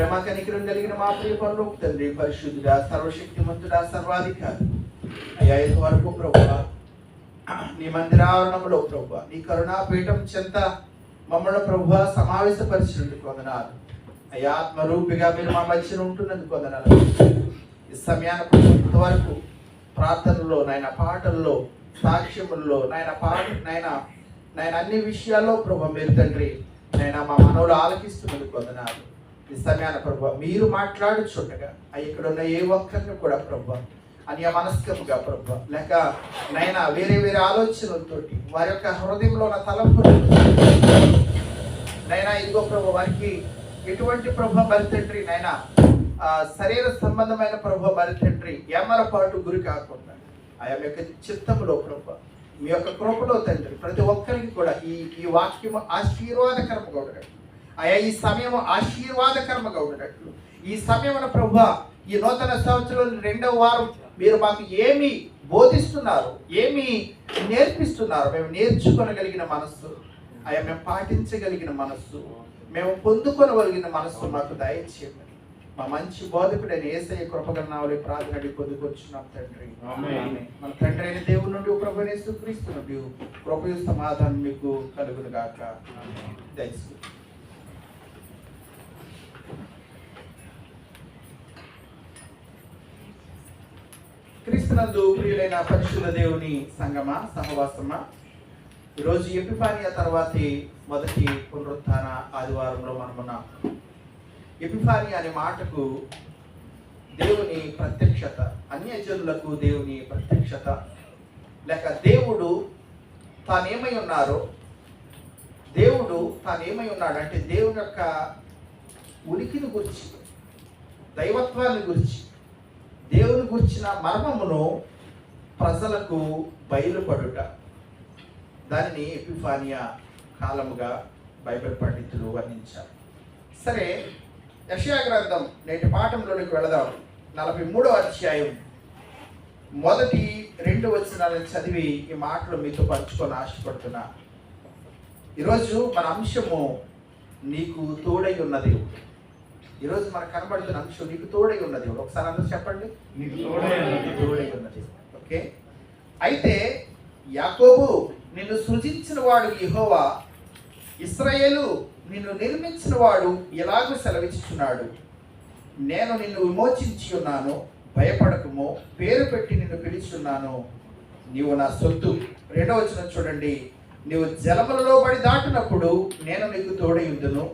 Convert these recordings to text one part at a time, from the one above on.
ప్రేమ కనికరం కలిగిన మా ప్రియ పనులకు తండ్రి పరిశుద్ధుడా సర్వశక్తిమంతుడా సర్వాధికారి. అయ్యా ఇంతవరకు ప్రభు నీ మందిరావరణంలో ప్రభు నీ కరుణాపీఠం చెంత మమ్మల్ని ప్రభు సమావేశపరిచినందుకు వందనాలు. అయ్యా ఆత్మరూపిగా మీరు మా మధ్యన ఉంటున్నందుకు వందనాలు. ఈ సమయాన ఇంతవరకు ప్రార్థనలో నాయన పాటల్లో సాక్ష్యముల్లో నాయన పాట నాయన నాయన అన్ని విషయాల్లో ప్రభు మీరు తండ్రి నాయన మా మనవులు ఆలకిస్తున్నందుకు వందనాలు. ఈ సమయాన ప్రభు మీరు మాట్లాడుచుండగా అయ్య ఇక్కడ ఉన్న ఏ ఒక్కరిని కూడా ప్రభు అన్య మనస్కముగా ప్రభు లేక నైనా వేరే వేరే ఆలోచనలతోటి వారి యొక్క హృదయంలో ఉన్న తలంపు నైనా ఇదిగో ప్రభు వారికి ఎటువంటి ప్రభు మరి తండ్రి నైనా శరీర సంబంధమైన ప్రభు మరి తండ్రి గురి కాకుండా ఆయా యొక్క చిత్తములో ప్రభు మీ యొక్క కృపలో తండ్రి ప్రతి ఒక్కరికి కూడా ఈ ఈ వాక్యము ఆశీర్వాదకరముగా ఉండటట్లు ఆయా ఈ సమయం ఆశీర్వాదకరముగా ఉండటట్లు ఈ సమయమున ప్రభు ఈ నూతన సంవత్సరం రెండవ వారం మీరు మాకు ఏమి బోధిస్తున్నారు ఏమి నేర్పిస్తున్నారు మేము నేర్చుకొనగలిగిన మనస్సు. అయ్యా మేము పాటించగలిగిన మనస్సు. మేము పొందుకొనగలిగిన మనస్సు మాకు దయచేయమని మా మంచి బోధకుడైన ఏసయ్య కృపగల నావలి ప్రార్థన అడిగి పొందుకొచ్చున్నాం తండ్రి. మన తండ్రి అయిన దేవుడి నుండి ప్రభునేసు క్రీస్తు నుండి కృపయు సమాధానం మీకు కలుగును గాక. దయచేసి క్రీస్తునందు ప్రియులైన పరిశుద్ధ దేవుని సంగమ సహవాసమ? ఈరోజు ఎపిఫానియా తర్వాతి మొదటి పునరుత్థాన ఆదివారంలో మనమున్నాం. ఎపిఫానియా అనే మాటకు దేవుని ప్రత్యక్షత అన్యజనులకు దేవుని ప్రత్యక్షత. లేక దేవుడు తానేమై ఉన్నారో దేవుడు తానేమై ఉన్నాడు అంటే దేవుని యొక్క ఉనికిని గురించి దైవత్వాన్ని గురించి దేవుని గురించిన మర్మమును ప్రజలకు బయలుపడుట. దానిని ఎపిఫానియా కాలముగా బైబిల్ పండితులు వర్ణించారు. సరే యషయా గ్రంథం నేటి పాఠంలోనికి వెళదాం. నలభై మూడో అధ్యాయం. మొదటి రెండు వచనాలను చదివి ఈ మాటలు మీతో పంచుకొని ఆశపడుతున్నా. ఈరోజు మన అంశము నీకు తోడై ఉన్న దేవుడు ఈరోజు మనకు కనబడుతున్న అంశం నీకు తోడై ఉన్న దేవుడు ఒకసారి అందరూ చెప్పండి. నీకు తోడై ఉన్న నీకు తోడై ఉన్న దేవుడు ఓకే? అయితే యాకోబు నిన్ను సృజించిన వాడు యెహోవా ఇస్రాయేలు నిన్ను నిర్మించిన వాడు ఎలాగూ సెలవిచ్చుచున్నాడు? నేను నిన్ను విమోచించి ఉన్నాను భయపడకము పేరు పెట్టి నిన్ను పిలుచున్నాను. నీవు నా సొత్తు. రెండవ వచనం చూడండి. నీవు జలములలో పడి దాటినప్పుడు నేను నీకు తోడై ఉందును.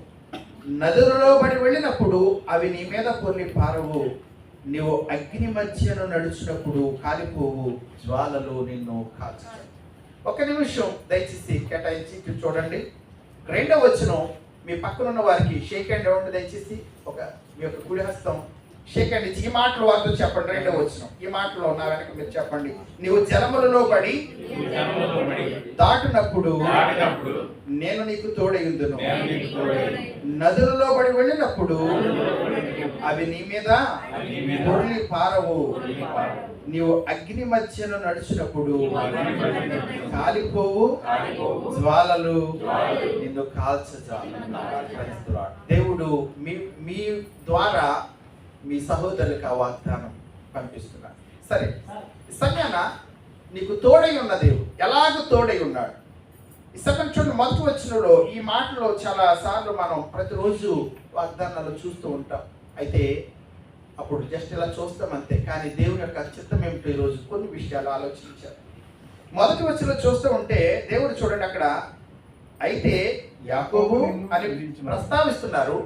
నదులలో పడి వెళ్ళినప్పుడు అవి నీ మీద కొన్ని పారవు. నీవు అగ్ని మధ్యను నడుచినప్పుడు కాలిపోవు. జ్వాలలు నిన్ను కాల్చు ఒక నిమిషం దయచేసి కేటాయించి చూడండి. రెండవ వచనం మీ పక్కన ఉన్న వారికి షేక్ హ్యాండ్ ఇవ్వండి దయచేసి. ఒక మీ యొక్క కుడి హస్తం ఇచ్చి ఈ మాటలు వారితో చెప్పండి రెండవ వచనం. ఈ మాటలో నా వెనక మీరు చెప్పండి. నీవు జలములలో పడి దాటినప్పుడు నేను నీకు తోడయుందును. నేను నీకు తోడై నదులలో పడి వెళ్ళినప్పుడు అవి నీ మీద పొర్లి పారవు. నీవు అగ్ని మధ్యను నడిచినప్పుడు కాలిపోవు. జ్వాలలు నిన్ను కాల్చజాలు దేవుడు మీ మీ ద్వారా మీ సహోదరులకు ఆ వాగ్దానం పంపిస్తున్నాను సరే సమయాన నీకు తోడై ఉన్న దేవుడు. ఎలాగ తోడై ఉన్నాడు. ఈ సమయం చూడండి మొదటి వచ్చినలో ఈ మాటలో చాలా సార్లు మనం ప్రతిరోజు వాగ్దానాలు చూస్తూ ఉంటాం. అయితే అప్పుడు జస్ట్ ఇలా చూస్తాం అంతే. కానీ దేవుని యొక్క చిత్తం ఏమిటో ఈరోజు కొన్ని విషయాలు ఆలోచించారు మొదటి వచ్చిన చూస్తూ ఉంటే దేవుడు చూడండి అక్కడ అయితే యాకోబు అని ప్రస్తావిస్తున్నారు.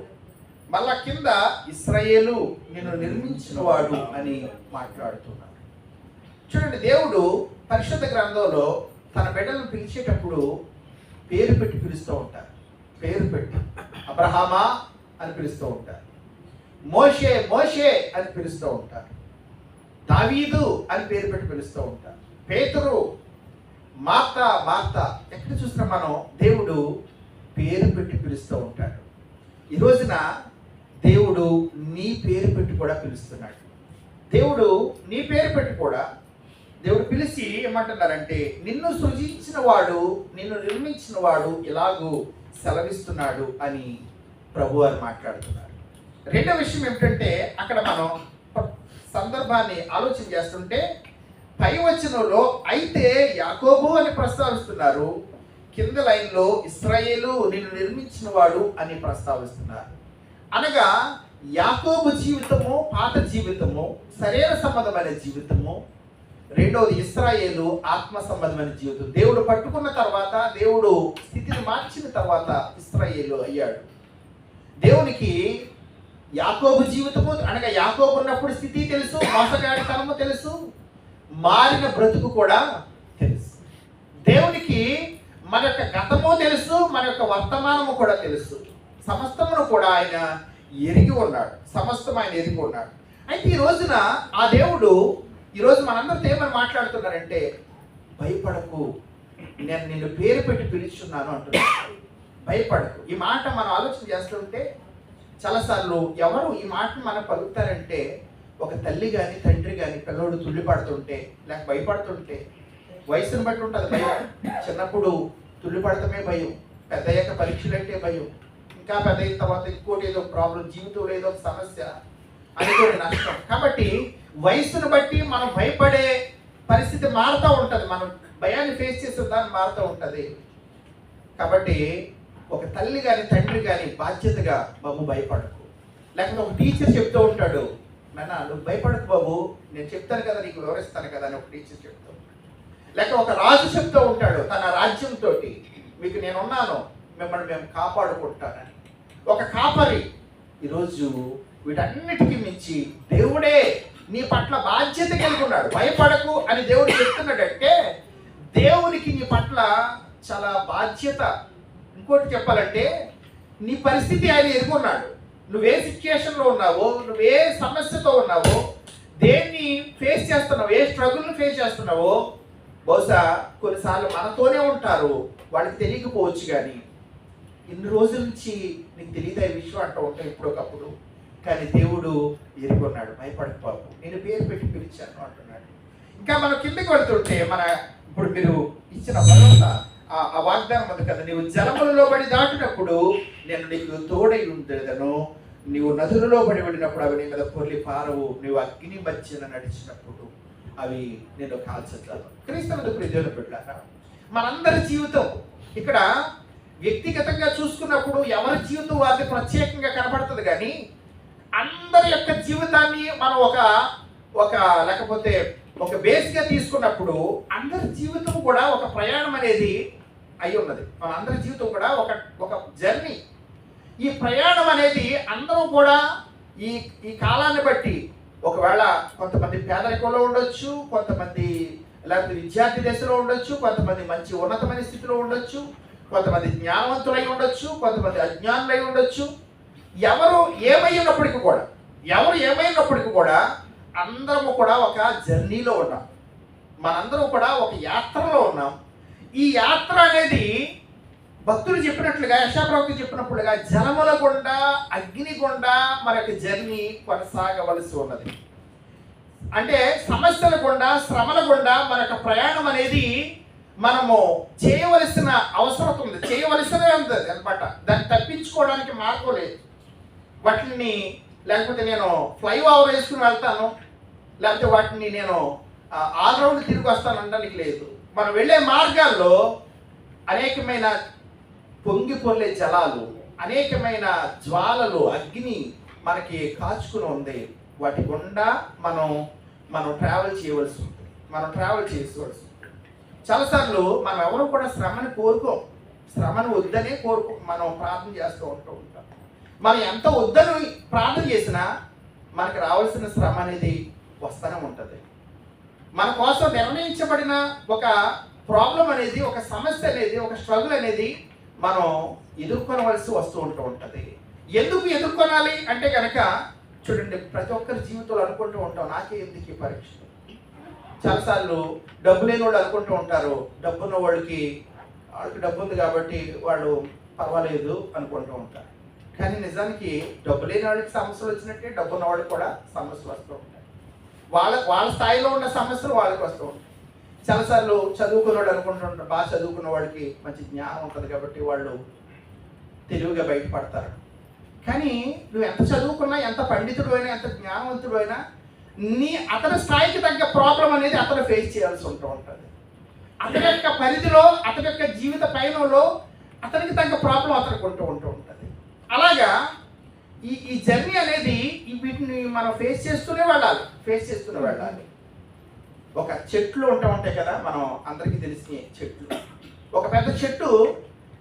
మళ్ళా కింద ఇస్రాయేలు నేను నిర్మించిన వాడు అని మాట్లాడుతున్నాను చూడండి దేవుడు పరిశుద్ధ గ్రంథంలో తన బిడ్డలను పిలిచేటప్పుడు పేరు పెట్టి పిలుస్తూ ఉంటారు పేరు పెట్టి. అబ్రహామా అని పిలుస్తూ ఉంటారు మోషే మోషే అని పిలుస్తూ ఉంటారు దావీదు అని పేరు పెట్టి పిలుస్తూ ఉంటారు పేతురు మార్త మార్త. ఎక్కడ చూసినా మనం దేవుడు పేరు పెట్టి పిలుస్తూ ఉంటాడు. ఈ రోజున దేవుడు నీ పేరు పెట్టి కూడా పిలుస్తున్నాడు. దేవుడు నీ పేరు పెట్టి కూడా దేవుడు పిలిచి ఏమంటున్నారంటే నిన్ను సృజించిన వాడు నిన్ను నిర్మించిన వాడు ఇలాగూ సెలవిస్తున్నాడు అని ప్రభు అని మాట్లాడుతున్నారు. రెండో విషయం ఏమిటంటే అక్కడ మనం సందర్భాన్ని ఆలోచన చేస్తుంటే పై వచనంలో అయితే యాకోబు అని ప్రస్తావిస్తున్నారు కింద లైన్లో ఇస్రాయేలు నిన్ను నిర్మించిన వాడు అని ప్రస్తావిస్తున్నారు. అనగా యాకోబు జీవితము పాత జీవితము శరీర సంబంధమైన జీవితము. రెండవది ఇస్రాయేలు ఆత్మ సంబంధమైన జీవితం. దేవుడు పట్టుకున్న తర్వాత దేవుడు స్థితిని మార్చిన తర్వాత ఇస్రాయేలు అయ్యాడు. దేవునికి యాకోబు జీవితము అనగా యాకోబు ఉన్నప్పుడు స్థితి తెలుసు మోసగాడితనము తెలుసు మారిన బ్రతుకు కూడా తెలుసు. దేవునికి మన యొక్క గతము తెలుసు మన యొక్క వర్తమానము కూడా తెలుసు. సమస్తమును కూడా ఆయన ఎరిగి ఉన్నాడు. సమస్తం ఆయన ఎరిగి ఉన్నాడు. అయితే ఈ రోజున ఆ దేవుడు ఈరోజు మనందరితో ఏమని మాట్లాడుతున్నారంటే భయపడకు. నేను నిన్ను పేరు పెట్టి పిలుచున్నాను అంటున్నాను భయపడకు. ఈ మాట మనం ఆలోచన చేస్తుంటే చాలాసార్లు ఎవరు ఈ మాటను మనం పలుకుతారంటే ఒక తల్లి కానీ తండ్రి కానీ పిల్లోడు తుల్లిపడుతుంటే లేక భయపడుతుంటే వయసును బట్టి ఉంటుంది భయం. చిన్నప్పుడు తుల్లిపడటమే భయం. పెద్దయ్యాక పరీక్షలంటే పరీక్షలు అంటే భయం. ఇంకా పెద్ద అయిన తర్వాత ఇంకోటి ఏదో ప్రాబ్లం జీవితంలో ఏదో ఒక సమస్య అది కూడా నష్టం. కాబట్టి వయసును బట్టి మనం భయపడే పరిస్థితి మారుతూ ఉంటుంది. మనం భయాన్ని ఫేస్ చేసే దాన్ని మారుతూ ఉంటుంది. కాబట్టి ఒక తల్లి కానీ తండ్రి కానీ బాధ్యతగా బాబు భయపడకు. లేకపోతే ఒక టీచర్ చెప్తూ ఉంటాడు నాన్న నువ్వు భయపడకు బాబు నేను చెప్తాను కదా నీకు వివరిస్తాను కదా అని ఒక టీచర్ చెప్తూ లేక ఒక రాజు చెప్తూ ఉంటాడు తన రాజ్యంతో మీకు నేను ఉన్నాను మిమ్మల్ని మేము కాపాడుకుంటానని. ఒక కాపరి. ఈరోజు వీటన్నిటికీ మించి దేవుడే నీ పట్ల బాధ్యత కలిగి ఉన్నాడు భయపడకు అని దేవుడు చెప్తున్నాడంటే దేవునికి నీ పట్ల చాలా బాధ్యత. ఇంకోటి చెప్పాలంటే నీ పరిస్థితి ఆయన ఎదుర్కొన్నాడు నువ్వే సిచ్యుయేషన్లో ఉన్నావో నువ్వే సమస్యతో ఉన్నావో దేన్ని ఫేస్ చేస్తున్నావు ఏ స్ట్రగుల్ని ఫేస్ చేస్తున్నావో బహుశా కొన్నిసార్లు మనతోనే ఉంటారు. వాళ్ళకి తెలియకపోవచ్చు కానీ ఇన్ని రోజుల నుంచి నీకు తెలియదా ఈ విషయం అంటూ ఉంటాం ఇప్పుడొకప్పుడు కానీ దేవుడు ఎరుకున్నాడు భయపడకు బాబు. నేను పేరు పెట్టి పిలిచాను అంటున్నాడు. ఇంకా మనం కిందకి వెళ్తుంటే మన ఇప్పుడు మీరు ఇచ్చిన భరోసా ఆ- వాగ్దానం ఉంది కదా నీవు జలములలో పడి దాటినప్పుడు నేను నీకు తోడై ఉండేదను. నీవు నదులలో పడి పడినప్పుడు అవి నీ మీద పొర్లి పారవు. నీవు అగ్ని మధ్యన నడిచినప్పుడు అవి నేను కాల్చట్లేదు. క్రీస్తు ప్రియులు పెట్టారా మనందరి జీవితం ఇక్కడ వ్యక్తిగతంగా చూసుకున్నప్పుడు ఎవరి జీవితం వారికి ప్రత్యేకంగా కనబడుతుంది కానీ అందరి యొక్క జీవితాన్ని మనం ఒక ఒక లేకపోతే ఒక బేస్గా తీసుకున్నప్పుడు అందరి జీవితం కూడా ఒక ప్రయాణం అనేది అయి ఉన్నది. మన అందరి జీవితం కూడా ఒక ఒక జర్నీ. ఈ ప్రయాణం అనేది అందరం కూడా ఈ ఈ కాలాన్ని బట్టి ఒకవేళ కొంతమంది పేదరికంలో ఉండొచ్చు కొంతమంది లేకపోతే విద్యార్థి దశలో ఉండొచ్చు కొంతమంది మంచి ఉన్నతమైన స్థితిలో ఉండొచ్చు కొంతమంది జ్ఞానవంతులై ఉండొచ్చు కొంతమంది అజ్ఞానులై ఉండొచ్చు. ఎవరు ఏమైనప్పటికీ కూడా ఎవరు ఏమైనప్పటికీ కూడా అందరము కూడా ఒక జర్నీలో ఉన్నాం. మనందరం కూడా ఒక యాత్రలో ఉన్నాం. ఈ యాత్ర అనేది భక్తులు చెప్పినట్లుగా యశాప్రవక్త చెప్పినట్లుగా జలముల గుండా అగ్ని గుండా మరొక జర్నీ కొనసాగవలసి ఉన్నది. అంటే సమస్యల గుండా శ్రమల గుండా మరొక ప్రయాణం అనేది మనము చేయవలసిన అవసరం ఉంది. చేయవలసిన ఉంది అనమాట. దాన్ని తప్పించుకోవడానికి మార్గం లేదు. వాటిని లేకపోతే నేను ఫ్లై ఓవర్ వేసుకుని వెళ్తాను. లేకపోతే వాటిని నేను ఆల్రౌండ్ తిరిగి వస్తాను అనడానికి లేదు. మనం వెళ్ళే మార్గాల్లో అనేకమైన పొంగి పొర్లే జలాలు అనేకమైన జ్వాలలు అగ్ని మనకి కాచుకుని ఉంది వాటి గుండా మనం మనం ట్రావెల్ చేయవలసి ఉంటుంది. మనం ట్రావెల్ చేసుకోవాల్సి ఉంటుంది. చాలాసార్లు మనం ఎవరు కూడా శ్రమని కోరుకోం. శ్రమను వద్దనే కోరుకో. మనం ప్రార్థన చేస్తూ ఉంటూ ఉంటాం. మనం ఎంత వద్దని ప్రార్థన చేసినా మనకు రావాల్సిన శ్రమ అనేది వస్తూనే ఉంటుంది. మన కోసం నిర్ణయించబడిన ఒక ప్రాబ్లం అనేది ఒక సమస్య అనేది ఒక స్ట్రగుల్ అనేది మనం ఎదుర్కొనవలసి వస్తూ ఉంటూ ఉంటుంది. ఎందుకు ఎదుర్కొనాలి అంటే కనుక చూడండి ప్రతి ఒక్కరి జీవితంలో అనుకుంటూ ఉంటాం నాకే ఎందుకు ఈ పరీక్ష చాలాసార్లు డబ్బు లేని వాళ్ళు అనుకుంటూ ఉంటారు డబ్బు ఉన్న వాళ్ళకి వాళ్ళకి డబ్బు ఉంది కాబట్టి వాళ్ళు పర్వాలేదు అనుకుంటూ ఉంటారు. కానీ నిజానికి డబ్బు లేని వాళ్ళకి సమస్యలు వచ్చినట్టే డబ్బు ఉన్న వాళ్ళకి కూడా సమస్యలు వస్తూ ఉంటాయి. వాళ్ళ వాళ్ళ స్థాయిలో ఉన్న సమస్యలు వాళ్ళకి వస్తూ ఉంటాయి. చాలాసార్లు చదువుకున్నవాడు అనుకుంటుంటారు బాగా చదువుకున్న వాళ్ళకి మంచి జ్ఞానం ఉంటుంది కాబట్టి వాళ్ళు తెలివిగా బయటపడతారు. కానీ నువ్వు ఎంత చదువుకున్నా ఎంత పండితుడు అయినా ఎంత జ్ఞానవంతుడు అయినా నీ అతని స్థాయికి తగ్గ ప్రాబ్లం అనేది అతను ఫేస్ చేయాల్సి ఉంటూ ఉంటుంది. అతని యొక్క పరిధిలో అతని యొక్క జీవిత పయనంలో అతనికి తగ్గ ప్రాబ్లం అతనికి ఉంటూ ఉంటూ ఉంటుంది. అలాగా ఈ ఈ జర్నీ అనేది వీటిని మనం ఫేస్ చేస్తూనే వెళ్ళాలి. ఫేస్ చేస్తూనే వెళ్ళాలి. ఒక చెట్లు ఉంటా ఉంటాయి కదా మనం అందరికీ తెలిసిన చెట్లు. ఒక పెద్ద చెట్టు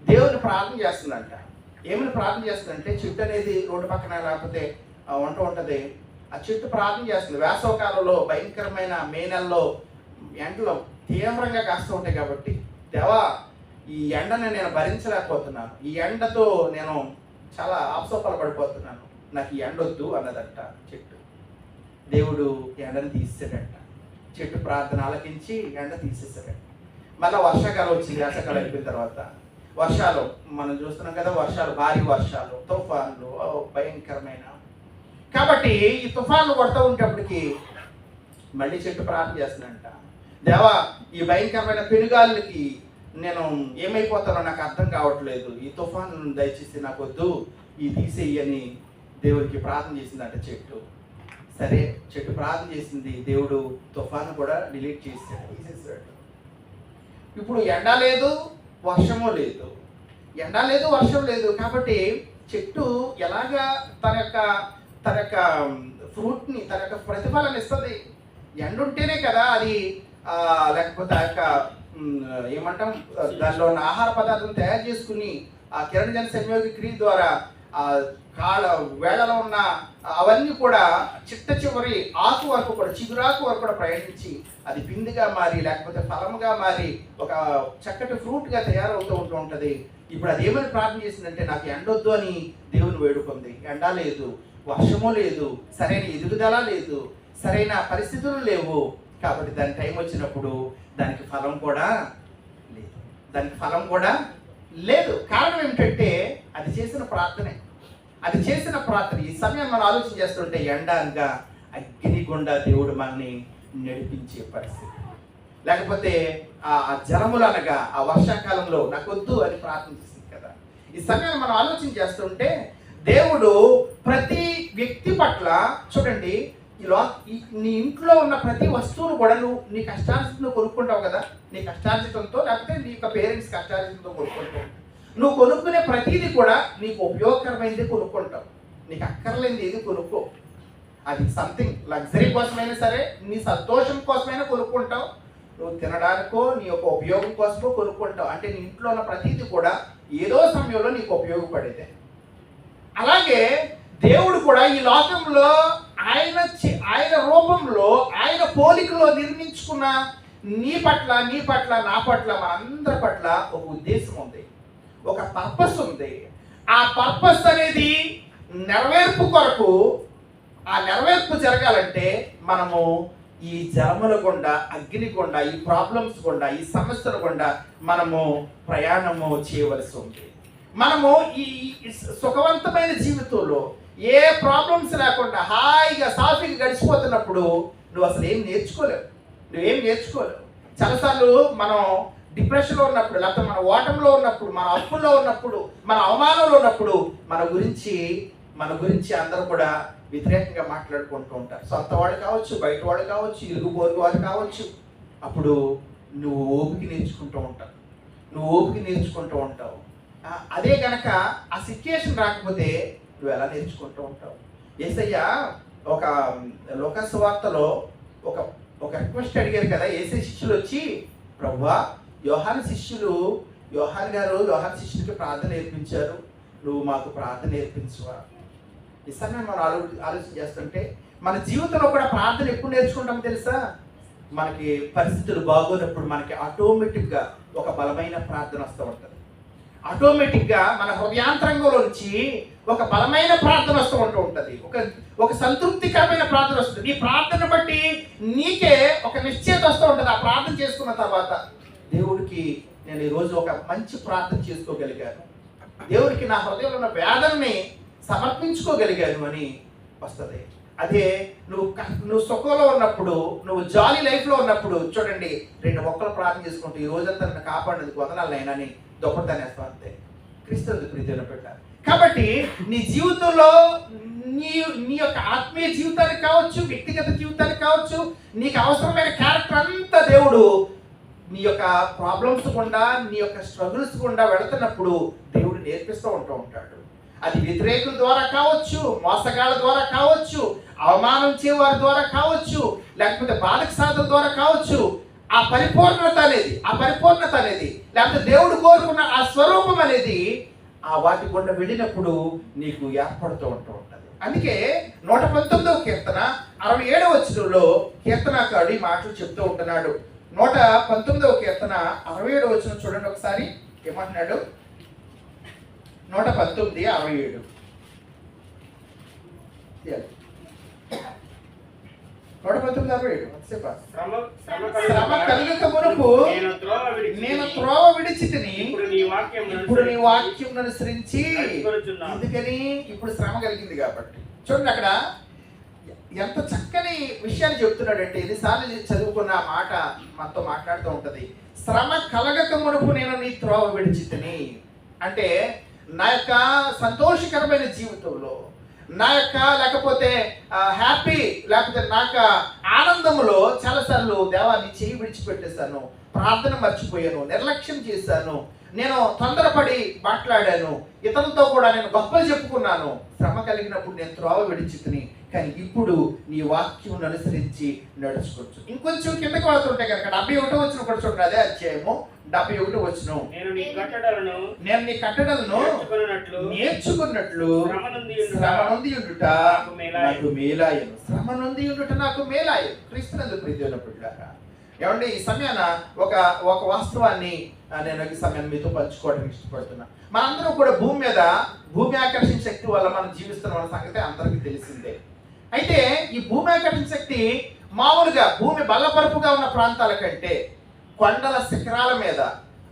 దేవుని ప్రార్థన చేస్తుందంట. ఏమని ప్రార్థన చేస్తుందంటే చెట్టు అనేది రోడ్డు పక్కన లేకపోతే ఉంటూ ఉంటుంది. ఆ చెట్టు ప్రార్థన చేస్తుంది. వేసవకాలంలో భయంకరమైన మే నెలలో ఎండలు తీవ్రంగా కాస్తూ ఉంటాయి కాబట్టి దేవా ఈ ఎండను నేను భరించలేకపోతున్నాను. ఈ ఎండతో నేను చాలా ఆప్సోపాలు పడిపోతున్నాను నాకు ఈ ఎండ వద్దు అన్నదంట చెట్టు. దేవుడు ఎండను తీసేసాడంట చెట్టు ప్రార్థన ఆలకించి ఎండ తీసేసాడంట మళ్ళీ వర్షాకాలం వచ్చింది వేసవకాలం అయిపోయిన తర్వాత. వర్షాలు మనం చూస్తున్నాం కదా వర్షాలు భారీ వర్షాలు తుఫాన్లు భయంకరమైన కాబట్టి ఈ తుఫాన్లు కొడతా ఉండేటప్పటికి మళ్ళీ చెట్టు ప్రార్థన చేస్తున్నాడంట. దేవా ఈ భయంకరమైన పెనుగాళ్ళకి నేను ఏమైపోతానో నాకు అర్థం కావట్లేదు. ఈ తుఫాను దయచేసి నాకు వద్దు. ఈ తీసేయని దేవుడికి ప్రార్థన చేసిందంట చెట్టు. సరే చెట్టు ప్రార్థన చేసింది. దేవుడు తుఫాను కూడా డిలీట్ చేసాడు తీసేసాడు ఇప్పుడు ఎండ లేదు వర్షము లేదు. ఎండ లేదు వర్షం లేదు. కాబట్టి చెట్టు ఎలాగా తన యొక్క తన యొక్క ఫ్రూట్ని తన యొక్క ప్రతిఫలం ఇస్తుంది. ఎండ ఉంటేనే కదా అది లేకపోతే ఆ యొక్క ఏమంటాం దానిలో ఉన్న ఆహార పదార్థం తయారు చేసుకుని ఆ కిరణజన సంయోగి క్రియ ద్వారా ఆ కాళ్ళ వేళలో ఉన్న అవన్నీ కూడా చిట్ట చివరి ఆకు వరకు కూడా చిగురాకు వరకు కూడా ప్రయాణించి అది పిందిగా మారి లేకపోతే ఫలముగా మారి ఒక చక్కటి ఫ్రూట్గా తయారవుతూ ఉంటూ ఉంటుంది. ఇప్పుడు అది ప్రార్థన చేసిందంటే నాకు ఎండొద్దు అని దేవుని వేడుకుంది. ఎండ లేదు. వర్షము లేదు సరైన ఎదుగుదల లేదు సరైన పరిస్థితులు లేవు. కాబట్టి దాని టైం వచ్చినప్పుడు దానికి ఫలం కూడా లేదు. దానికి ఫలం కూడా లేదు. కారణం ఏమిటంటే అది చేసిన ప్రార్థనే. అది చేసిన ప్రార్థన. ఈ సమయం మనం ఆలోచన చేస్తుంటే ఎండ అనగా అగ్నిగుండా దేవుడు మనల్ని నడిపించే పరిస్థితి. లేకపోతే ఆ ఆ జలములు అనగా ఆ వర్షాకాలంలో నాకొద్దు అని ప్రార్థన చేసింది కదా. ఈ సమయం మనం ఆలోచన చేస్తుంటే దేవుడు ప్రతి వ్యక్తి పట్ల చూడండి నీ ఇంట్లో ఉన్న ప్రతి వస్తువును కూడా నువ్వు నీ కష్టార్జితంతో కొనుక్కుంటావు కదా? నీ కష్టార్జితంతో లేకపోతే నీ యొక్క పేరెంట్స్ కష్టార్జితంతో కొనుక్కుంటావు. నువ్వు కొనుక్కునే ప్రతిదీ కూడా నీకు ఉపయోగకరమైనది కొనుక్కుంటావు. నీకు అక్కర్లేనిది ఏది కొనుక్కో. అది సంథింగ్ లగ్జరీ కోసమైనా సరే నీ సంతోషం కోసమైనా కొనుక్కుంటావు. నువ్వు తినడానికో నీ యొక్క ఉపయోగం కోసమో కొనుక్కుంటావు. అంటే నీ ఇంట్లో ఉన్న ప్రతిదీ కూడా ఏదో సమయంలో నీకు ఉపయోగపడేదే. అలాగే దేవుడు కూడా ఈ లోకంలో ఆయన ఆయన రూపంలో ఆయన పోలికలో నిర్మించుకున్న నీ పట్ల నీ పట్ల నా పట్ల మనందరి పట్ల ఒక ఉద్దేశం ఉంది. ఒక పర్పస్ ఉంది. ఆ పర్పస్ అనేది నెరవేర్పు కొరకు ఆ నెరవేర్పు జరగాలంటే మనము ఈ జలముల గుండా అగ్ని గుండా ఈ ప్రాబ్లమ్స్ గుండా ఈ సమస్యల గుండా మనము ప్రయాణము చేయవలసి ఉంది. మనము ఈ సుఖవంతమైన జీవితంలో ఏ ప్రాబ్లమ్స్ లేకుండా హాయిగా సాఫీగా గడిచిపోతున్నప్పుడు నువ్వు అసలు ఏం నేర్చుకోలేవు. నువ్వేం నేర్చుకోలేవు. చాలాసార్లు మనం డిప్రెషన్లో ఉన్నప్పుడు లేకపోతే మన ఓటంలో ఉన్నప్పుడు మన అప్పుల్లో ఉన్నప్పుడు మన అవమానంలో ఉన్నప్పుడు మన గురించి మన గురించి అందరూ కూడా వ్యతిరేకంగా మాట్లాడుకుంటూ ఉంటారు. సొంత వాడు కావచ్చు బయట వాడు కావచ్చు ఇరుగు పొరుగు వాడు కావచ్చు. అప్పుడు నువ్వు ఓపిక నేర్చుకుంటూ ఉంటావు. నువ్వు ఓపిక నేర్చుకుంటూ ఉంటావు. అదే గనక ఆ సిచ్యుయేషన్ రాకపోతే నువ్వు ఎలా నేర్చుకుంటూ ఉంటావు? ఏసయ్య ఒక లోకస్ వార్తలో ఒక ఒక రిక్వెస్ట్ అడిగారు కదా ఏసై శిష్యులు వచ్చి ప్రభువా యోహాన్ శిష్యులు యోహాన్ గారు యోహాన్ శిష్యులకి ప్రార్థన నేర్పించారు. నువ్వు మాకు ప్రార్థన నేర్పించువా? ఈ మనం ఆలో ఆలోచన చేస్తుంటే మన జీవితంలో కూడా ప్రార్థన ఎప్పుడు నేర్చుకుంటాం తెలుసా? మనకి పరిస్థితులు బాగోనప్పుడు మనకి ఆటోమేటిక్గా ఒక బలమైన ప్రార్థన వస్తూ ఉంటుంది. ఆటోమేటిక్గా మన హృదయాంతరంగంలో నుంచి ఒక బలమైన ప్రార్థన వస్తూ ఉంటూ ఉంటుంది. ఒక ఒక సంతృప్తికరమైన ప్రార్థన వస్తుంది. నీ ప్రార్థన బట్టి నీకే ఒక నిశ్చయత వస్తూ ఉంటుంది. ఆ ప్రార్థన చేసుకున్న తర్వాత దేవుడికి నేను ఈరోజు ఒక మంచి ప్రార్థన చేసుకోగలిగాను. దేవుడికి నా హృదయంలో ఉన్న వేదనని సమర్పించుకోగలిగాను అని వస్తుంది. అదే నువ్వు నువ్వు సుఖంలో ఉన్నప్పుడు నువ్వు జాలీ లైఫ్లో ఉన్నప్పుడు చూడండి రెండు మొక్కలు ప్రార్థన చేసుకుంటూ ఈ రోజంతా నన్ను కాపాడినందుకు వదనాలైనా అని దొప్పడతానేస్తాం అంతే. క్రీస్తు ప్రీతిలో పెట్టారు కాబట్టి నీ జీవితంలో నీ నీ యొక్క ఆత్మీయ జీవితానికి కావచ్చు వ్యక్తిగత జీవితానికి కావచ్చు నీకు అవసరమైన క్యారెక్టర్ అంతా దేవుడు నీ యొక్క ప్రాబ్లమ్స్ గుండా నీ యొక్క స్ట్రగుల్స్ గుండా వెళుతున్నప్పుడు దేవుడు నేర్పిస్తూ ఉంటూ ఉంటాడు. అది వ్యతిరేకుల ద్వారా కావచ్చు మోసగాళ్ళ ద్వారా కావచ్చు అవమానం వారి ద్వారా కావచ్చు లేకపోతే బాధక సాధన ద్వారా కావచ్చు ఆ పరిపూర్ణత అనేది ఆ పరిపూర్ణత అనేది లేకపోతే దేవుడు కోరుకున్న ఆ స్వరూపం అనేది ఆ వాటి గుండా వెళ్ళినప్పుడు నీకు ఏర్పడుతూ ఉంటూ ఉంటుంది. అందుకే నూట పంతొమ్మిదవ కీర్తన అరవై ఏడవ వచనంలో కీర్తనాకారుడు ఈ మాటలు చెప్తూ ఉంటున్నాడు. నూట పంతొమ్మిదవ కీర్తన అరవై ఏడవ వచనం చూడండి ఒకసారి. ఏమంటున్నాడు? నూట పంతొమ్మిది అరవై ఏడు. నూట పంతొమ్మిది అరవై ఏడు. శ్రమ కలుగక మునుపు నేను త్రోవ విడిచి నేను త్రోవ విడిచి తిని ఇప్పుడు నీ వాక్యం ఇప్పుడు నీ వాక్యం అనుసరించి. ఎందుకని ఇప్పుడు శ్రమ కలిగింది కాబట్టి. చూడండి అక్కడ ఎంత చక్కని విషయాన్ని చెప్తున్నాడంటే ఎన్నిసార్లు చదువుకున్న ఆ మాట మనతో మాట్లాడుతూ ఉంటది. శ్రమ కలగక మునుపు నేను నీ త్రోవ విడిచితిని. అంటే నా యొక్క సంతోషకరమైన జీవితంలో నా యొక్క లేకపోతే హ్యాపీ లేకపోతే నా యొక్క ఆనందంలో చాలాసార్లు దేవాన్ని చేయి విడిచిపెట్టేశాను. ప్రార్థన మర్చిపోయాను నిర్లక్ష్యం చేశాను. నేను తొందరపడి మాట్లాడాను. ఇతరులతో కూడా నేను గొప్పలు చెప్పుకున్నాను. శ్రమ కలిగినప్పుడు నేను త్రోవ విడిచితిని. కానీ ఇప్పుడు నీ వాక్యం అనుసరించి నడుచుకోవచ్చు. ఇంకొంచెం కిందకి వెళ్తుంటే కనుక డెబ్బై ఒకటో వచ్చిన కూడా చూడండి. అదే అధ్యాయము డెబ్బై ఒకటో వచ్చిన నేను నీ కట్టడలను నేను నీ కట్టడలను నేర్చుకున్నట్లు శ్రమ నుండి ఉండుట నాకు మేలాయెను. శ్రమ నుండి ఉండుట నాకు మేలాయను. క్రీస్తునందు ప్రీతి బిడ్డారా ఏమండి ఈ సమయాన ఒక ఒక వాస్తవాన్ని నేను ఈ సమయాన్ని మీతో పంచుకోవడానికి ఇష్టపడుతున్నా. మనందరం కూడా భూమి మీద భూమి ఆకర్షణ శక్తి వల్ల మనం జీవిస్తున్న సంగతి అందరికీ తెలిసిందే. అయితే ఈ భూమి ఆకర్షణ శక్తి మామూలుగా భూమి బల్లపరుపుగా ఉన్న ప్రాంతాల కంటే కొండల శిఖరాల మీద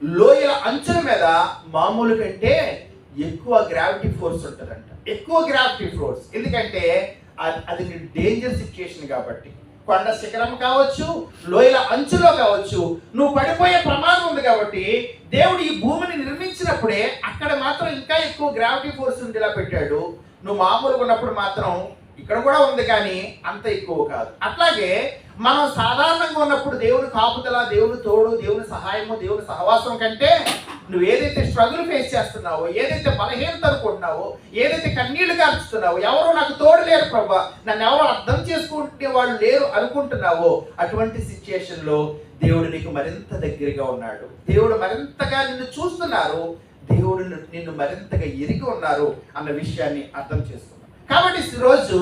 లోయల అంచుల మీద మామూలు కంటే ఎక్కువ గ్రావిటీ ఫోర్స్ ఉంటుందంట. ఎక్కువ గ్రావిటీ ఫోర్స్ ఎందుకంటే అది- అది డేంజర్ సిచ్యుయేషన్ కాబట్టి. కొండ శిఖరం కావచ్చు లోయల అంచులో కావచ్చు నువ్వు పడిపోయే ప్రమాదం ఉంది కాబట్టి దేవుడు ఈ భూమిని నిర్మించినప్పుడే అక్కడ మాత్రం ఇంకా ఎక్కువ గ్రావిటీ ఫోర్స్ ఉండేలా పెట్టాడు. నువ్వు మామూలుగా ఉన్నప్పుడు మాత్రం ఇక్కడ కూడా ఉంది కానీ అంత ఎక్కువ కాదు. అట్లాగే మనం సాధారణంగా ఉన్నప్పుడు దేవుని కాపుదల దేవుని తోడు దేవుని సహాయము దేవుని సహవాసం కంటే నువ్వు ఏదైతే స్ట్రగుల్ ఫేస్ చేస్తున్నావో ఏదైతే బలహీనత అనుకుంటున్నావో ఏదైతే కన్నీళ్ళు కార్చుతున్నావో ఎవరో నాకు తోడు లేరు ప్రభా నన్ను ఎవరు అర్థం చేసుకుంటే వాళ్ళు లేరు అనుకుంటున్నావో అటువంటి సిచ్యుయేషన్లో దేవుడు నీకు మరింత దగ్గరగా ఉన్నాడు. దేవుడు మరింతగా నిన్ను చూస్తున్నారు. దేవుడు నిన్ను- మరింతగా ఎరిగి ఉన్నారు అన్న విషయాన్ని అర్థం చేసుకున్నాం కాబట్టి ఈ రోజు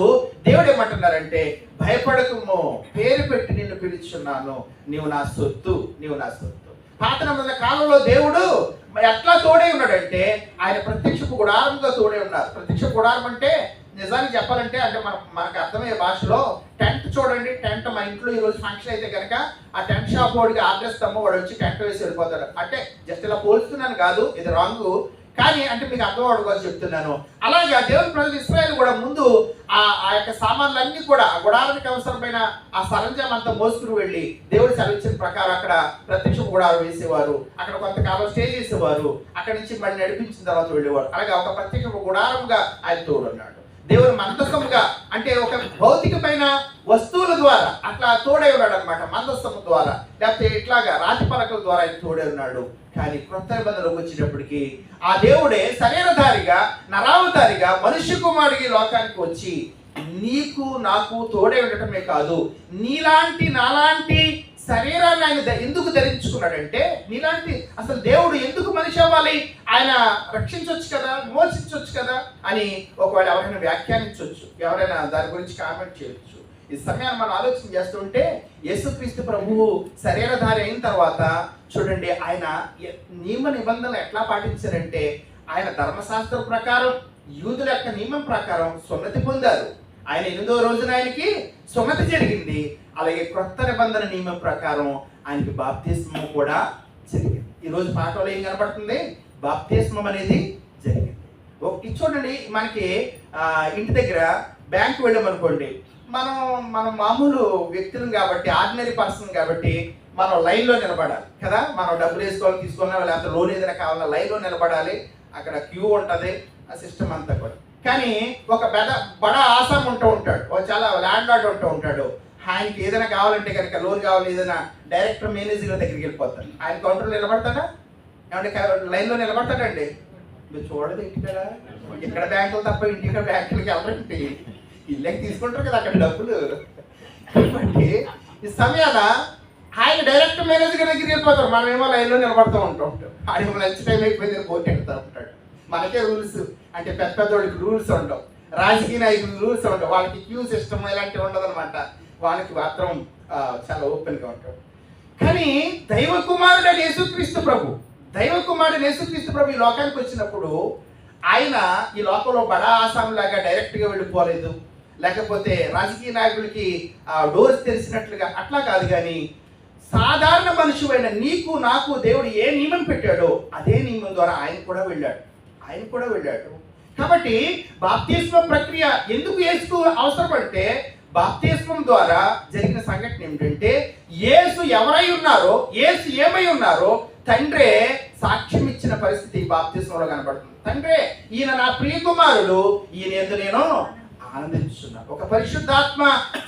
దేవుడు ఏమంటున్నారంటే భయపడకము పేరు పెట్టి నిన్ను పిలుచున్నాను. నీవు నా సొత్తు నీవు నా సొత్తు. పాత కాలంలో దేవుడు ఎట్లా తోడే ఉన్నాడంటే ఆయన ప్రత్యక్షపు గుడారంగా తోడే ఉన్నారు. ప్రత్యక్ష గుడారం అంటే నిజానికి చెప్పాలంటే అంటే మన మనకు అర్థమయ్యే భాషలో టెంట్ చూడండి టెంట్ మా ఇంట్లో ఈరోజు ఫంక్షన్ అయితే కనుక ఆ టెంట్ షాప్ వాడికి ఆర్డర్ వాడు వచ్చి టెంట్ వేసి వెళ్ళిపోతాడు. అంటే జస్ట్ ఇలా పోల్చుతున్నాను కాదు ఇది రాంగ్. కానీ అంటే మీకు అర్థం అవడం చెప్తున్నాను. అలాగే ఆ దేవుని ప్రజలు ఇస్రాయల్ కూడా ముందు ఆ ఆ యొక్క సామాన్లన్నీ కూడా గుడారానికి అవసరమైన ఆ సరంజాం అంతా మోసుకుని వెళ్ళి దేవుడు సెలవిచ్చిన ప్రకారం అక్కడ ప్రత్యక్ష గుడారం వేసేవారు. అక్కడ కొంతకాలం స్టే చేసేవారు. అక్కడి నుంచి మళ్ళీ నడిపించిన తర్వాత వెళ్ళేవారు. అలాగే ఒక ప్రత్యక్ష గుడారంగా ఆయన తోడున్నాడు. దేవుడు దేవుని మందసముగా అంటే ఒక భౌతికమైన వస్తువుల ద్వారా అట్లా తోడే ఉన్నాడు అనమాట మందస్సము ద్వారా. లేకపోతే ఇట్లాగా రాతి పలకల ద్వారా ఆయన తోడే ఉన్నాడు. కానీ క్రొత్త నిబంధనలకు వచ్చినప్పటికీ ఆ దేవుడే శరీరధారిగా నరావతారిగా మనుష్య కుమారుడికి లోకానికి వచ్చి నీకు నాకు తోడే ఉండటమే కాదు నీలాంటి నాలాంటి శరీరాన్ని ఆయన ఎందుకు ధరించుకున్నాడంటే నీలాంటి అసలు దేవుడు ఎందుకు మనిషి అవ్వాలి? ఆయన రక్షించవచ్చు కదా విమోచించవచ్చు కదా అని ఒకవేళ ఎవరైనా వ్యాఖ్యానించవచ్చు ఎవరైనా దాని గురించి కామెంట్ చేయొచ్చు. ఈ సమయాన్ని మనం ఆలోచన చేస్తుంటే యేసుక్రీస్తు ప్రభువు శరీరధారి అయిన తర్వాత చూడండి ఆయన నియమ నిబంధనలు ఎట్లా పాటించారంటే ఆయన ధర్మశాస్త్రం ప్రకారం యూదుల యొక్క నియమం ప్రకారం సున్నతి పొందారు. ఆయన ఎనిమిదో రోజున ఆయనకి సున్నతి జరిగింది. అలాగే క్రొత్త నిబంధన నియమం ప్రకారం ఆయనకి బాప్తిస్మం కూడా జరిగింది. ఈరోజు పాఠంలో ఏం కనబడుతుంది బాప్తిస్మం అనేది జరిగింది. ఒకటి చూడండి మనకి ఇంటి దగ్గర బ్యాంక్ వెళ్ళామనుకోండి మనం మనం మామూలు వ్యక్తులు కాబట్టి ఆర్డినరీ పర్సన్ కాబట్టి మనం లైన్లో నిలబడాలి కదా? మనం డబ్బులు వేసుకోవాలి తీసుకున్నా లేకపోతే లోన్ ఏదైనా కావాలన్నా లైన్లో నిలబడాలి అక్కడ క్యూ ఉంటుంది ఆ సిస్టమ్ అంతా కూడా. కానీ ఒక పెద్ద బడ ఆసాం ఉంటూ ఉంటాడు చాలా ల్యాండ్ లార్డ్ ఉంటూ ఉంటాడు ఆయనకి ఏదైనా కావాలంటే కనుక లోన్ కావాలి ఏదైనా డైరెక్టర్ మేనేజర్ దగ్గరికి వెళ్ళిపోతాడు ఆయన కౌంటర్లో నిలబడతాడా? ఏమంటే లైన్లో నిలబడతాడండి. మీరు చూడదు ఇంటి కదా ఇక్కడ బ్యాంకులు తప్ప ఇంటి బ్యాంకులకి ఎవరండి ఇళ్ళకి తీసుకుంటారు కదా అక్కడ డబ్బులు. కాబట్టి ఈ సమయాన ఆయన డైరెక్ట్ మేనేజర్ దగ్గరికి వెళ్ళిపోతారు. మనం ఏమో లైన్లో నిలబడుతూ ఉంటాం. ఆయన లంచ్ టైం అయిపోయింది బోర్డు ఎడతా ఉంటాడు. మనకే రూల్స్ అంటే పెద్ద పెద్దోడికి రూల్స్ ఉండవు. రాజకీయ నాయకులు రూల్స్ ఉండవు. వాళ్ళకి క్యూ సిస్టమ్ ఇలాంటివి ఉండదు అనమాట వానికి మాత్రం చాలా ఓపెన్గా ఉంటాడు. కానీ దైవ కుమారుడు అని యేసుక్రీస్తు ప్రభు దైవ కుమారుడు యేసుక్రీస్తు ప్రభు ఈ లోకానికి వచ్చినప్పుడు ఆయన ఈ లోకంలో బడా ఆసాం లాగా డైరెక్ట్గా వెళ్ళిపోలేదు. లేకపోతే రాజకీయ నాయకులకి డోర్స్ తెలిసినట్లుగా అట్లా కాదు కానీ సాధారణ మనుషువైన నీకు నాకు దేవుడు ఏ నియమం పెట్టాడో అదే నియమం ద్వారా ఆయన కూడా వెళ్ళాడు. ఆయన కూడా వెళ్ళాడు. కాబట్టి బాప్తిస్మ ప్రక్రియ ఎందుకు యేసుకు అవసరపడితే బాప్తిస్మం ద్వారా జరిగిన సంఘటన ఏమిటంటే యేసు ఎవరై ఉన్నారో యేసు ఏమై ఉన్నారో తండ్రే సాక్ష్యం ఇచ్చిన పరిస్థితి బాప్తిస్మంలో కనబడుతుంది తండ్రే ఈయన నా ప్రియకుమారుడు ఈయన ఎందు నేను ఆనందించున్నాను ఒక పరిశుద్ధాత్మ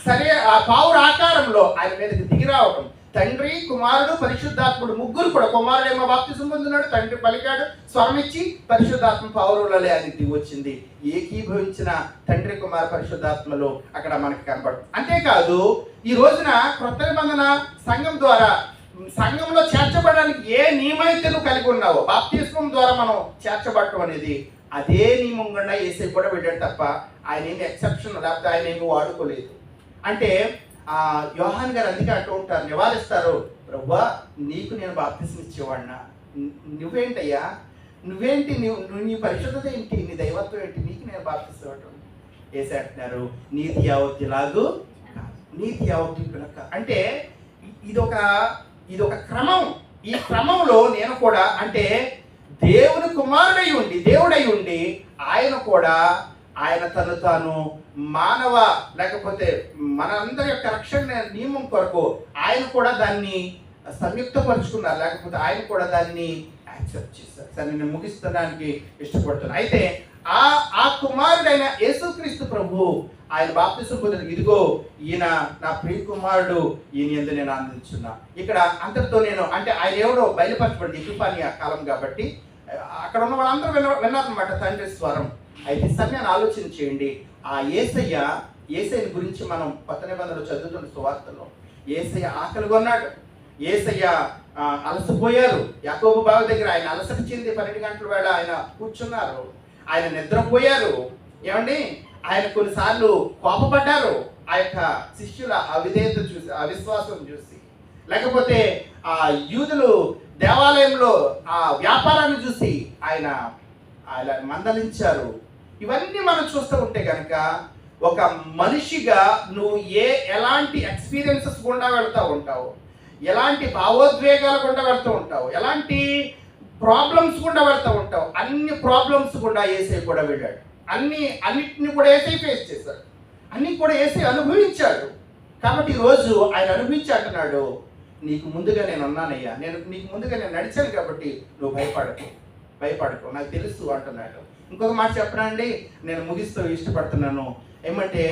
సరే ఆ పావుర ఆకారంలో ఆయన మీదకి దిగి రావటం తండ్రి కుమారుడు పరిశుద్ధాత్ముడు ముగ్గురు కూడా కుమారుడు ఏమో బాప్తిసం పొందినాడు తండ్రి పలికాడు స్వరమిచ్చి పరిశుద్ధాత్మ పౌరులలే ఆయన వచ్చింది. ఏకీభవించిన తండ్రి కుమార పరిశుద్ధాత్మలో అక్కడ మనకి కనపడు అంతేకాదు ఈ రోజున క్రొత్త నిబంధన సంఘం ద్వారా సంఘంలో చేర్చబడడానికి ఏ నియమైతే నువ్వు కలిగి ఉన్నావో బాప్తిస్మం ద్వారా మనం చేర్చబడటం అనేది అదే నియమం గుండా ఏసీ కూడా వెళ్ళాడు తప్ప ఆయన ఏమి ఎక్సెప్షన్ లేకపోతే ఆయన ఏమి వాడుకోలేదు. అంటే ఆ యోహాన్ గారు అందుకే అంటూ ఉంటారు నివారిస్తారు. ప్రభా నీకు నేను బాప్తిసం ఇచ్చేవాడినా? నువ్వేంటయ్యా? నువ్వేంటి నువ్వు నీ పరిశుద్ధత ఏంటి? నీ దైవత్వం ఏంటి? నీకు నేను బాప్తిస్తాడు ఏసే అంటున్నారు నీతి యావత్తిలాగు నీతి యావత్తి అంటే ఇదొక ఇదొక ఇది ఒక క్రమం. ఈ క్రమంలో నేను కూడా అంటే దేవుని కుమారుడై ఉండి దేవుడై ఉండి ఆయన కూడా ఆయన తను తాను మానవ లేకపోతే మనందరి యొక్క రక్షణ నియమం కొరకు ఆయన కూడా దాన్ని సంయుక్తపరుచుకున్నారు. లేకపోతే ఆయన కూడా దాన్ని యాక్సెప్ట్ చేశారు. సరే నేను ముగిస్తడానికి ఇష్టపడుతున్నాను అయితే ఆ ఆ కుమారుడైన యేసుక్రీస్తు ప్రభు ఆయన బాప్తిసం పొందిన ఇదిగో ఈయన నా ప్రియ కుమారుడు ఈయన ఎందు నేను ఆనందించున్నా. ఇక్కడ అంతటితో నేను అంటే ఆయన ఎవడో బయలుపరచబడింది ఇటుపాని కాలం కాబట్టి అక్కడ ఉన్న వాళ్ళందరూ విన్న విన్నారనమాట తండ్రి స్వరం. అయితే సమయాన్ని ఆలోచన చేయండి. ఆ ఏసయ్య ఏసయ్య గురించి మనం కొత్త నిబంధనలు చదువుతున్న సువార్తలో ఏసయ్య ఆకలి కొన్నాడు. ఏసయ్య అలసిపోయారు. యాకోబు బావి దగ్గర ఆయన అలసట చెంది పన్నెండు గంటల వేళ ఆయన కూర్చున్నారు. ఆయన నిద్రపోయారు. ఏమండి? ఆయన కొన్నిసార్లు కోపపడ్డారు. ఆ యొక్క శిష్యుల అవిధేయత చూసి అవిశ్వాసం చూసి. లేకపోతే ఆ యూదులు దేవాలయంలో ఆ వ్యాపారాన్ని చూసి ఆయన ఆయన మందలించారు. ఇవన్నీ మనం చూస్తూ ఉంటే కనుక ఒక మనిషిగా నువ్వు ఏ ఎలాంటి ఎక్స్పీరియన్సెస్ గుండా వెళ్తూ ఉంటావు? ఎలాంటి భావోద్వేగాలు గుండా వెళ్తూ ఉంటావు? ఎలాంటి ప్రాబ్లమ్స్ గుండా వెళ్తూ ఉంటావు? అన్ని ప్రాబ్లమ్స్ గుండా ఏసై కూడా వెళ్ళాడు. అన్ని అన్నిటిని కూడా ఏసై ఫేస్ చేశాడు. అన్ని కూడా ఏసై అనుభవించాడు. కాబట్టి ఈరోజు ఆయన అనుభవించి అంటున్నాడు నీకు ముందుగా నేను ఉన్నానయ్యా. నేను నీకు ముందుగా నేను నడిచాను కాబట్టి నువ్వు భయపడకు. భయపడకు. నాకు తెలుసు అంటున్నాడు. ఇంకొక మాట చెప్పనండి నేను ముగిస్తూ ఇష్టపడుతున్నాను. ఏమంటే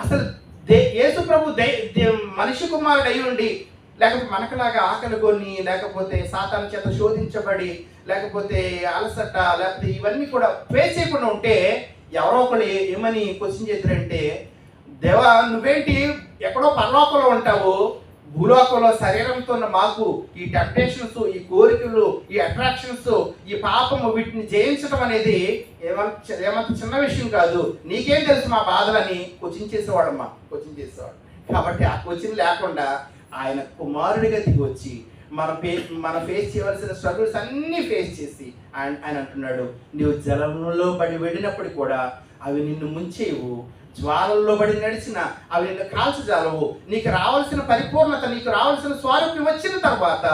అసలు దే యేసు ప్రభు దై దే- మనిషి కుమారుడు అయి ఉండి లేకపోతే మనకులాగా ఆకలి కొని లేకపోతే సాతాన చేత శోధించబడి లేకపోతే అలసట లేకపోతే ఇవన్నీ కూడా ఫేస్ చేయకుండా ఉంటే ఎవరో ఒకళ్ళు ఏమని క్వశ్చన్ చేద్దరంటే దేవా నువ్వేంటి ఎక్కడో పరలోకంలో ఉంటావు భూలోకంలో శరీరంతో ఉన్న మాకు ఈ టెంప్టేషన్స్ ఈ కోరికలు ఈ అట్రాక్షన్స్ ఈ పాపము వీటిని జయించడం అనేది ఏమంత ఏమంత చిన్న విషయం కాదు. నీకేం తెలుసు మా బాధలని? కోచింగ్ చేసేవాడమ్మా కోచింగ్ చేసేవాడు. కాబట్టి ఆ కోచింగ్ లేకుండా ఆయన కుమారుడిగా దిగి వచ్చి మన ఫే మనం ఫేస్ చేయవలసిన స్ట్రగుల్స్ అన్నీ ఫేస్ చేసి ఆయన ఆయన అంటున్నాడు నీవు జలంలో పడి వెళ్ళినప్పుడు కూడా అవి నిన్ను ముంచేవు జ్వాలల్లో పడి నడిచిన అవి నిన్ను కాల్చజాలవు నీకు రావాల్సిన పరిపూర్ణత నీకు రావాల్సిన స్వారూప్యం వచ్చిన తర్వాత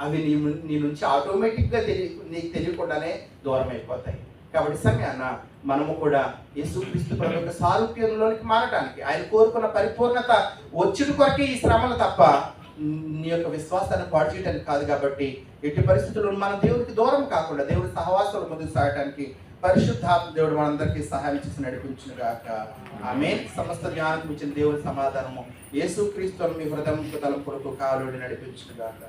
అవి నీ నీ నుంచి ఆటోమేటిక్గా తెలియ నీకు తెలియకుండానే దూరం అయిపోతాయి కాబట్టి సమయాన మనము కూడా యేసుక్రీస్తు ప్రభు యొక్క సారూప్యంలోనికి మారడానికి ఆయన కోరుకున్న పరిపూర్ణత వచ్చిన కొరకే ఈ శ్రమలు తప్ప నీ యొక్క విశ్వాసాన్ని పాడు చేయడానికి కాదు కాబట్టి ఎట్టి పరిస్థితుల్లో మన దేవుడికి దూరం కాకుండా దేవుడి సహవాసాలు ముందుకు సాగడానికి పరిశుద్ధాత్మ దేవుడు మనందరికీ సహాయం చేసి నడిపించును గాక ఆమె సమస్త జ్ఞానం ఇచ్చిన దేవుని సమాధానము. యేసు క్రీస్తు మీ హృదయం తలం కొడుకు కాలుడి నడిపించును గాక